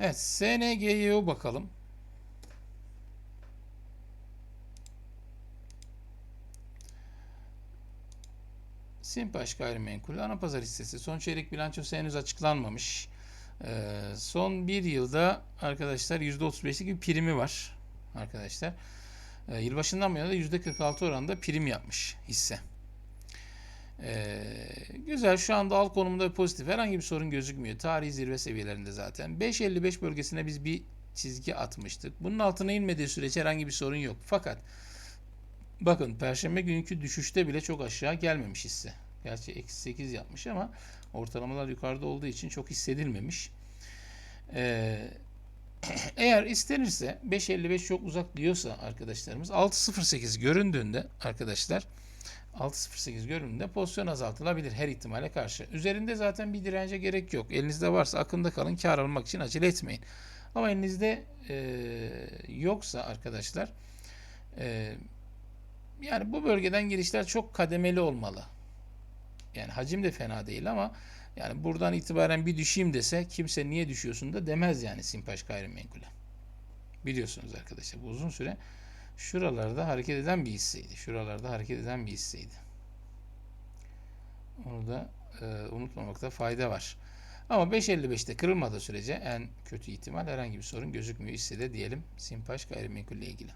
Evet SNG'ye bakalım. Simpaş gayrimenkul ana pazar hissesi son çeyrek bilançosu henüz açıklanmamış. Ee, son bir yılda arkadaşlar %35'lik bir primi var arkadaşlar. Ee, yılbaşından bu yana da %46 oranında prim yapmış hisse. Ee, güzel şu anda al konumunda pozitif herhangi bir sorun gözükmüyor. Tarihi zirve seviyelerinde zaten. 5.55 bölgesine biz bir çizgi atmıştık. Bunun altına inmediği sürece herhangi bir sorun yok. Fakat bakın perşembe günkü düşüşte bile çok aşağı gelmemiş hisse. Gerçi eksi 8 yapmış ama ortalamalar yukarıda olduğu için çok hissedilmemiş. Ee, eğer istenirse 5.55 çok uzak diyorsa arkadaşlarımız 6.08 göründüğünde arkadaşlar 6.08 göründüğünde pozisyon azaltılabilir her ihtimale karşı. Üzerinde zaten bir dirence gerek yok. Elinizde varsa akında kalın kar almak için acele etmeyin. Ama elinizde e, yoksa arkadaşlar e, yani bu bölgeden girişler çok kademeli olmalı. Yani hacim de fena değil ama yani buradan itibaren bir düşeyim dese kimse niye düşüyorsun da demez yani Simpaş gayrimenkule. Biliyorsunuz arkadaşlar bu uzun süre şuralarda hareket eden bir hisseydi. Şuralarda hareket eden bir hisseydi. Onu da e, unutmamakta fayda var. Ama 5.55'te kırılmadığı sürece en kötü ihtimal herhangi bir sorun gözükmüyor hissede diyelim Simpaş gayrimenkul ile ilgili.